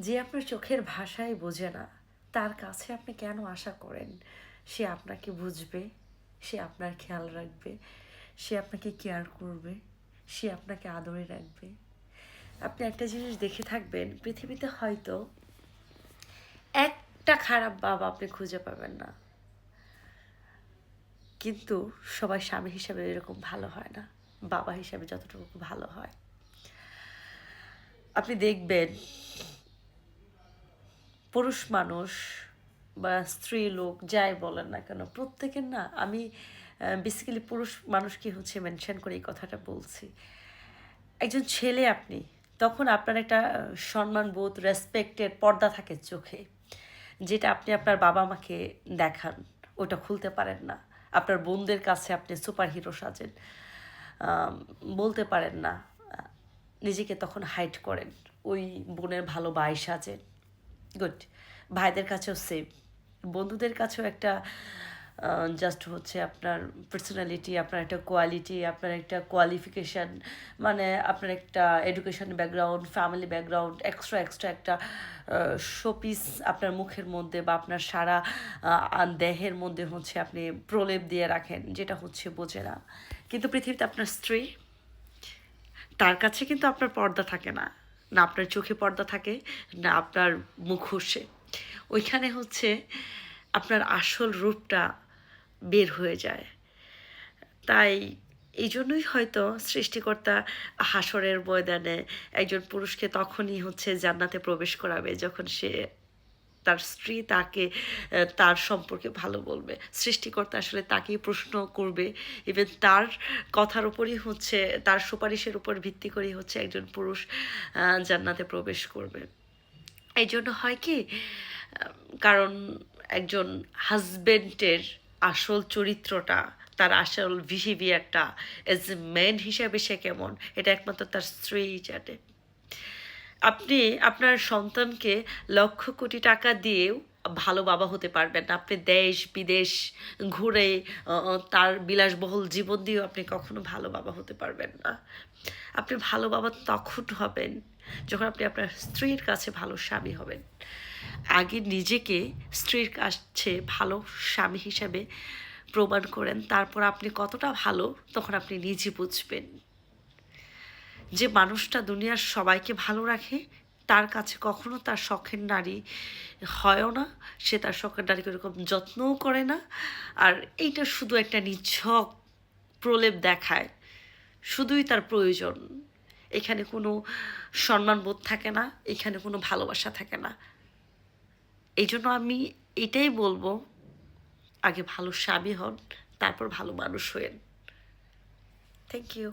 যে আপনার চোখের ভাষাই বোঝে না, তার কাছে আপনি কেন আশা করেন? সে আপনাকে বুঝবে, সে আপনার খেয়াল রাখবে, সে আপনাকে কেয়ার করবে, সে আপনাকে আদরে রাখবে। আপনি একটা জিনিস দেখে থাকবেন, পৃথিবীতে হয়তো একটা খারাপ বাবা আপনি খুঁজে পাবেন না। কিন্তু সবাই স্বামী হিসাবে এরকম ভালো হয় না, বাবা হিসাবে যতটুকু ভালো হয়। আপনি দেখবেন পুরুষ মানুষ বা স্ত্রী লোক, যাই বলেন না কেন, প্রত্যেকের না, আমি বেসিক্যালি পুরুষ মানুষকে হচ্ছে মেনশন করে এই কথাটা বলছি। একজন ছেলে আপনি, তখন আপনার একটা সম্মানবোধ রেসপেক্টের পর্দা থাকে চোখে, যেটা আপনি আপনার বাবা মাকে দেখান, ওটা খুলতে পারেন না। আপনার বোনদের কাছে আপনি সুপার হিরো সাজেন বলতে পারেন না নিজেকে তখন হাইট করেন, ওই বোনের ভালো ভাই সাজেন। গুড ভাইদের কাছেও সেম বন্ধুদের কাছেও একটা জাস্ট হচ্ছে আপনার পার্সোনালিটি আপনার একটা কোয়ালিটি আপনার একটা কোয়ালিফিকেশান মানে আপনার একটা education background family background extra extra একটা শোপিস আপনার মুখের মধ্যে বা আপনার সারা দেহের মধ্যে হচ্ছে আপনি প্রলেপ দিয়ে রাখেন, যেটা হচ্ছে বোঝে না। কিন্তু পৃথিবীতে আপনার স্ত্রী, তার কাছে কিন্তু আপনার পর্দা থাকে না। না আপনার চোখে পর্দা থাকে, না আপনার মুখোশে ওইখানে হচ্ছে আপনার আসল রূপটা বের হয়ে যায়। তাই এই জন্যই হয়তো সৃষ্টিকর্তা হাসরের ময়দানে একজন পুরুষকে তখনই হচ্ছে জান্নাতে প্রবেশ করাবে, যখন সে তার স্ত্রী তাকে তার সম্পর্কে ভালো বলবে। সৃষ্টিকর্তা আসলে তাকেই প্রশ্ন করবে। ইভেন তার কথার উপরই হচ্ছে, তার সুপারিশের উপর ভিত্তি করেই হচ্ছে একজন পুরুষ জান্নাতে প্রবেশ করবে। এই জন্য হয় কি কারণ একজন হাজবেন্ডের আসল চরিত্রটা, তার আসল বিহেভিয়ারটা এজ এ ম্যান হিসাবে সে কেমন, এটা একমাত্র তার স্ত্রীই জানে। আপনি আপনার সন্তানকে লক্ষ কোটি টাকা দিয়েও ভালো বাবা হতে পারবেন না। আপনি দেশ, বিদেশ ঘুরে তার বিলাসবহুল জীবন দিয়েও আপনি কখনো ভালো বাবা হতে পারবেন না। আপনি ভালো বাবা তখন হবেন যখন আপনি আপনার স্ত্রীর কাছে ভালো স্বামী হবেন। আগে নিজেকে স্ত্রীর কাছে ভালো স্বামী হিসাবে প্রমাণ করেন, তারপর আপনি কতটা ভালো তখন আপনি নিজে বুঝবেন। যে মানুষটা দুনিয়ার সবাইকে ভালো রাখে, তার কাছে কখনো তার শখের নারী হয়ও না। সে তার শখের নারীকে ওরকম যত্নও করে না। আর এইটা শুধু একটা নিছক প্রলেপ দেখায়। শুধুই তার প্রয়োজন। এখানে কোনো সম্মানবোধ থাকে না, এখানে কোনো ভালোবাসা থাকে না। এই জন্য আমি এটাই বলব, আগে ভালো স্বামী হন, তারপর ভালো মানুষ হয়েন। Thank you